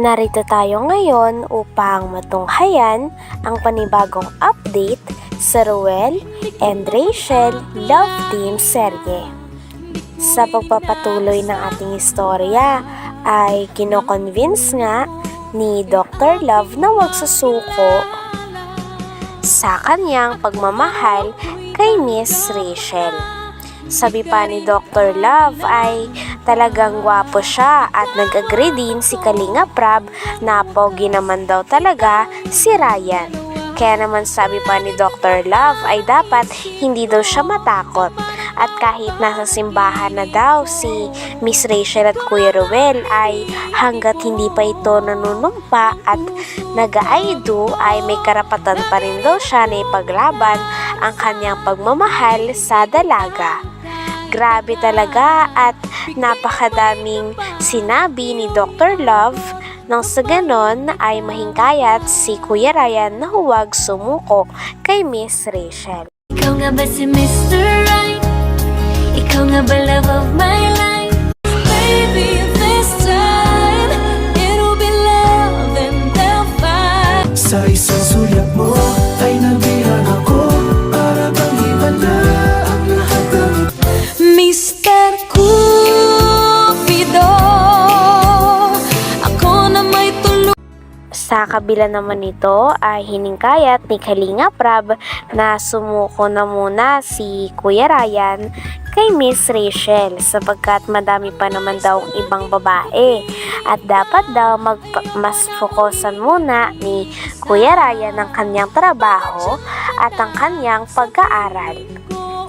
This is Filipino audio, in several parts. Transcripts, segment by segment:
Narito tayo ngayon upang matunghayan ang panibagong update sa Ruel and Rachel Love Team serye. Sa pagpapatuloy ng ating istorya ay kinoconvince nga ni Dr. Love na huwag susuko sa kanyang pagmamahal kay Miss Rachel. Sabi pa ni Dr. Love ay talagang gwapo siya at nag-agree din si Kalinga Prab na pogi naman daw talaga si Ryan. Kaya naman sabi pa ni Dr. Love ay dapat hindi daw siya matakot. At kahit nasa simbahan na daw si Miss Rachel at Kuya Ruel ay hanggat hindi pa ito nanunumpa at nag-aido ay may karapatan pa rin daw siya na ipaglaban ang kanyang pagmamahal sa dalaga. Grabe talaga at napakadaming sinabi ni Dr. Love nang sa ganon ay mahingkayat si Kuya Ryan na huwag sumuko kay Miss Rachel. Ikaw nga ba si Mr. Right? Ikaw nga ba love of my life? Kabila naman nito ay hiningkayat ni Kalinga Prab na sumuko na muna si Kuya Ryan kay Miss Rachel sapagkat madami pa naman daw ang ibang babae at dapat daw mag mas fokusan muna ni Kuya Ryan ang kanyang trabaho at ang kanyang pag-aaral.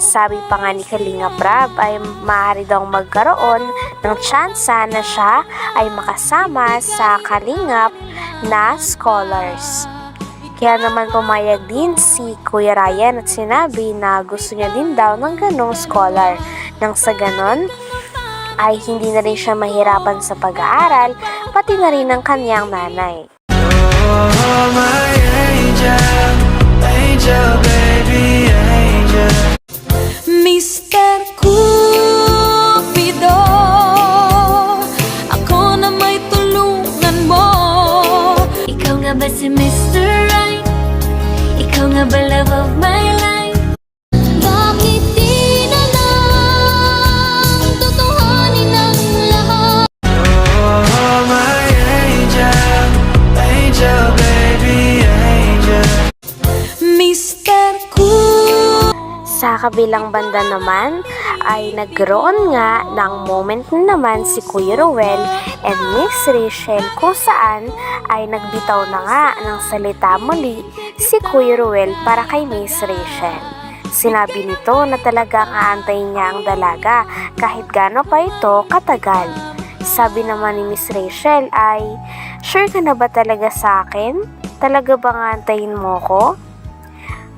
Sabi pa nga ni Kalinga Prab ay maaari daw magkaroon ng tsansa na siya ay makasama sa Kalingap na scholars. Kaya naman pumayag din si Kuya Ryan at sinabi na gusto niya din daw ng ganong scholar. Nang sa ganon, ay hindi na rin siya mahirapan sa pag-aaral, pati na rin ang kanyang nanay. Oh my angel, angel baby angel Mr. Mr. Right? Ikaw nga ba love of my life? Bakit di na lang Tutuhanin ang lahat? Oh my angel, angel baby angel Mr. Cupido Sa kabilang banda naman ay nagkaroon nga ng moment na naman si Kuya Ruel and Miss Rachel kung saan ay nagbitaw na nga ng salita muli si Kuya Ruel para kay Miss Rachel. Sinabi nito na talagang aantayin niya ang dalaga kahit gaano pa ito katagal. Sabi naman ni Miss Rachel ay, Sure ka na ba talaga sa akin? Talaga bang aantayin mo ko?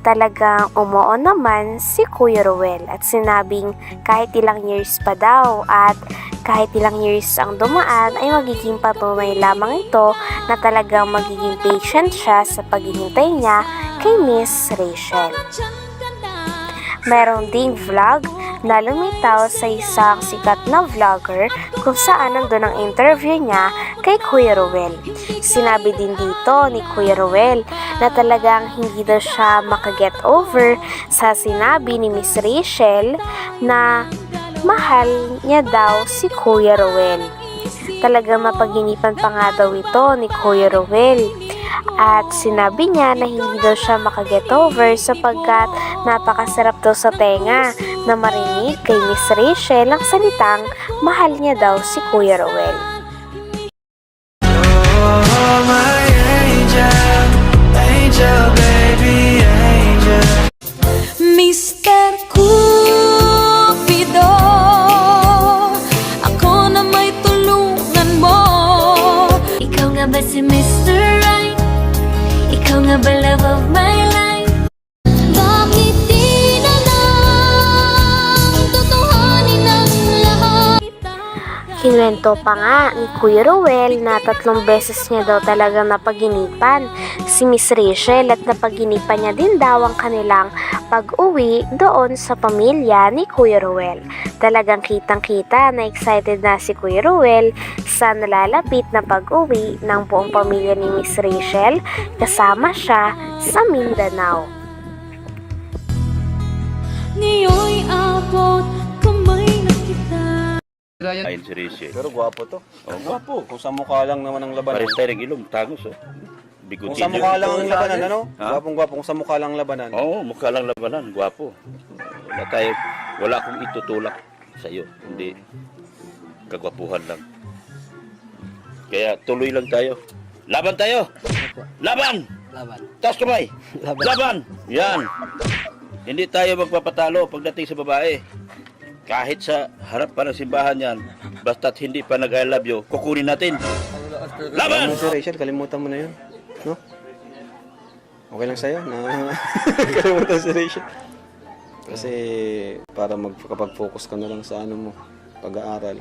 Talagang umuo naman si Kuya Ruel at sinabing kahit ilang years pa daw at kahit ilang years ang dumaan ay magiging patunay lamang ito na talagang magiging patient siya sa paghihintay niya kay Miss Rachel. Meron ding vlog na lumitaw sa isang sikat na vlogger kung saan nandun ang interview niya kay Kuya Ruel. Sinabi din dito ni Kuya Ruel na talagang hindi daw siya makaget over sa sinabi ni Miss Rachel na mahal niya daw si Kuya Ruel. Talagang mapaginipan pa nga daw ito ni Kuya Ruel. At sinabi niya na hindi daw siya makaget over sapagkat napakasarap daw sa tenga na marinig kay Miss Rachel ang salitang mahal niya daw si Kuya Ruel. Oh my angel, angel baby angel Mr. Cupido Ako na may tulungan mo Ikaw nga ba si Mr. Right? Ikaw nga ba love of my Kinwento pa nga ni Kuya Ruel na tatlong beses niya daw talaga napaginipan si Miss Rachel at napaginipan niya din daw ang kanilang pag-uwi doon sa pamilya ni Kuya Ruel. Talagang kitang-kita na excited na si Kuya Ruel sa nalalapit na pag-uwi ng buong pamilya ni Miss Rachel kasama siya sa Mindanao. Niyo'y abot Ayun si Rishi. Pero gwapo to. Oh, Gwapo. Kung sa mukha lang naman ang labanan. Pares tayo ng ilong, tangos oh. Kung Bigutin sa mukha lang ang labanan, ano? Ha? Gwapong gwapo. Kung sa mukha lang ang labanan. Oo, mukha lang labanan, gwapo. Wala tayo, wala akong itutulak sa iyo, hindi kagwapuhan lang. Kaya tuloy lang tayo. Laban tayo! Laban! Laban. Taas kamay! Laban! Yan! Hindi tayo magpapatalo pagdating sa babae. Kahit sa harap pa ng simbahan yan, basta't hindi pa nag-I love you, kukunin natin. Laban! Ano si Rachel, kalimutan mo na yun. No? Okay lang sa'yo na kalimutan si Rachel. Kasi para magkapag-focus ka na lang sa ano mo, pag-aaral.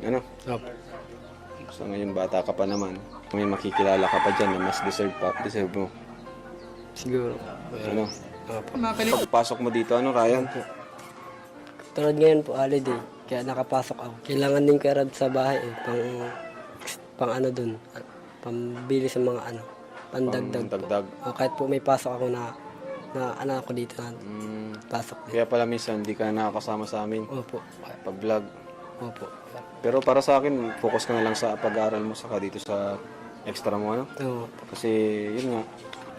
Ano? Opo. So ngayon bata ka pa naman. May makikilala ka pa dyan na mas deserve pa, deserve mo. Siguro. Ano? Opo. Pagpasok mo dito, ano Ryan? Tulad ngayon po, holiday. Kaya nakapasok ako. Kailangan din ko i sa bahay eh. Pang, pang ano dun. Pambili sa mga ano. Pandagdag po. Dagdag. O kahit po may pasok ako na na anak ako dito na Mm, pasok din. kaya pala minsan hindi ka nakakasama sa amin Opo. pag vlog. Opo. Pero para sa akin, focus ka na lang sa pag-aaral mo saka dito sa extra mo, ano? Opo. Kasi, yun nga,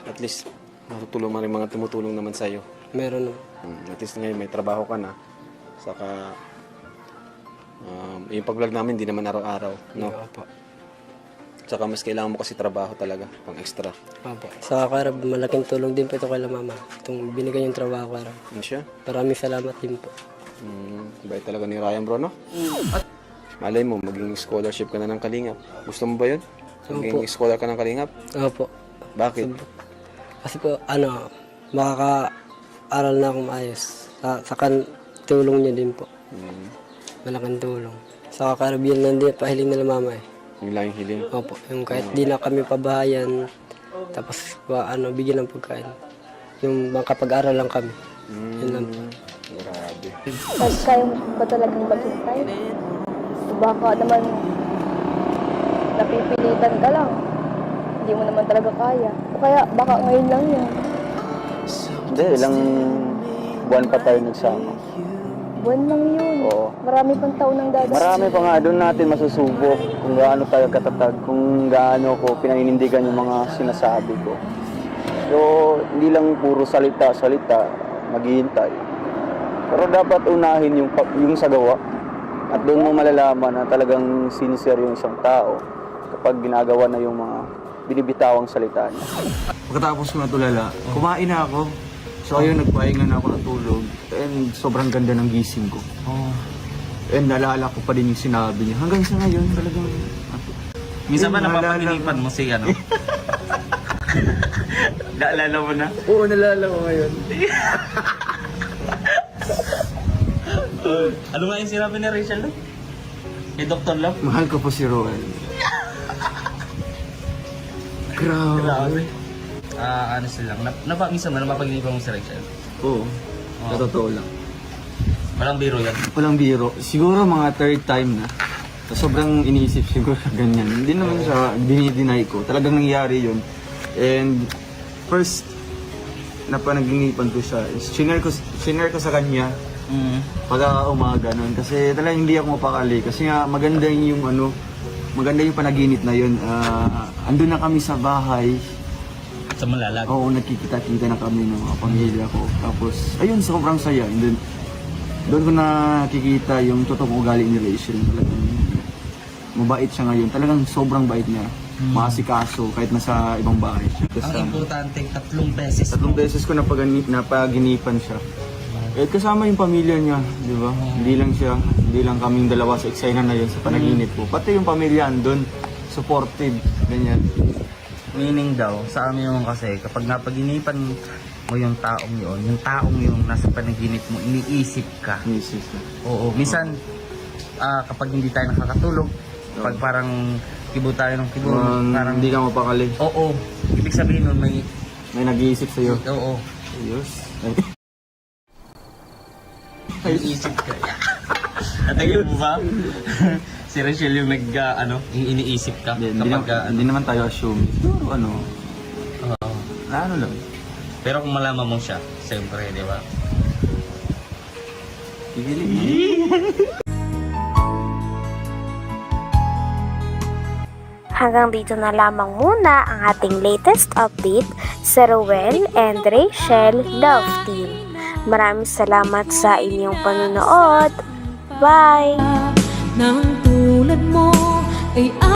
at least, natutulong mo rin mga tumutulong naman sa'yo. Meron. Hmm, at least ngayon, may trabaho ka na. Saka, um, yung pag-vlog namin, hindi naman araw-araw, no? Opo. Saka mas kailangan mo kasi trabaho talaga, pang extra. Opo. Sa Karab, malaking tulong din po ito kay la mama. Itong binigay yung trabaho ko. Karab. Ano siya? Maraming salamat din po. Hmm, bait talaga ni Ryan, bro, no? Malay mo, maging scholarship ka na ng Kalingap. Gusto mo ba yun? Maging scholar ka ng Kalingap? Opo. Bakit? Kasi po, ano, makaka-aral na akong maayos. Sa, sa kan, tulong niya din po. Hmm, Malaking tulong. Sa kakarabiyan lang din, pahiling nila mama eh. yung hiling. Opo, yung kahit di na kami pabahayan, tapos ba, ano, bigyan ng pagkain. Yung makapag-aral lang kami. Yun lang po. Grabe. Pag kaya ba talagang maghintay? Baka naman napipilitan ka lang. Hindi mo naman talaga kaya. O kaya baka ngayon lang yan. Hindi, ilang buwan pa tayo nagsama. Buwan lang yun. Oo. Marami pang taon ang dadating. Marami pa nga doon natin masusubok kung gaano tayo katatag, kung gaano ko pinaninindigan yung mga sinasabi ko. So, hindi lang puro salita-salita, maghihintay. Pero dapat unahin yung, yung sa gawa. At doon mo malalaman na talagang sincere yung isang tao kapag ginagawa na yung mga binibitawang salita niya. Pagkatapos ko natulala, kumain na ako. So ayun, nagpahinga na ako ng tulog. And sobrang ganda ng gising ko. And naalala ko pa din yung sinabi niya. Hanggang sa ngayon, talagang... Minsan ba naalala napapaginipan mo si ano? Naalala mo na? Oo, naalala ko ngayon. Ano nga yung sinabi ni Rachel doon? Kay Dr. Love? Mahal ko po si Roel. Grabe. Grabe. Ah, ano sila lang. Nap napa, minsan ba napapaginipan mo si Rachel? Oo, sa totoo lang. Walang biro yan. Walang biro. Siguro mga third time na. So, sobrang iniisip siguro ganyan. Hindi naman siya dinideny ko. Talagang nangyari yun. And first na panaginipan ko siya is shinare ko, shinare ko sa kanya Mm. pagka umaga nun. Kasi talagang hindi ako mapakali. Kasi nga maganda yung ano, maganda yung panaginip na yun. Ah, andun na kami sa bahay. Sa malalag. Oo, nagkikita-kita na kami ng mga pamilya ko. Tapos, ayun, sobrang saya. And then, doon ko nakikita yung totoong ugali ni Rachel. Talagang mabait siya ngayon. Talagang sobrang bait niya. Maasikaso kahit nasa ibang bahay siya. Tapos, Ang importante, tatlong beses. tatlong beses ko napagani, napaginipan siya. Eh, kasama yung pamilya niya, di ba? Hindi lang siya, hindi lang kaming dalawa sa eksena na yun sa panaginip ko. Pati yung pamilya andun, supportive, ganyan. Meaning daw, sa amin yung kasi, kapag napaginipan mo yung taong yun, yung taong yung nasa panaginip mo, iniisip ka. Misis na. Oo, minsan ah, kapag hindi tayo nakakatulog, pag parang kibo tayo ng kibo, Um, parang hindi ka mapakali. Oo, ibig sabihin nun may May nag-iisip sa'yo. oo. Ayos. iniisip ka. Natagyan mo ba? si Rachel yung nag, ah, ano, yung iniisip ka Hindi, hindi, kapag, ah, hindi naman tayo assume. Siguro ano, oo. ano lang. Pero kung malaman mo siya, siyempre, di ba? Gigiling. Hanggang dito na lamang muna ang ating latest update sa Ruel and Rachel Love Team. Maraming salamat sa inyong panonood. Bye! Nang tulad mo ay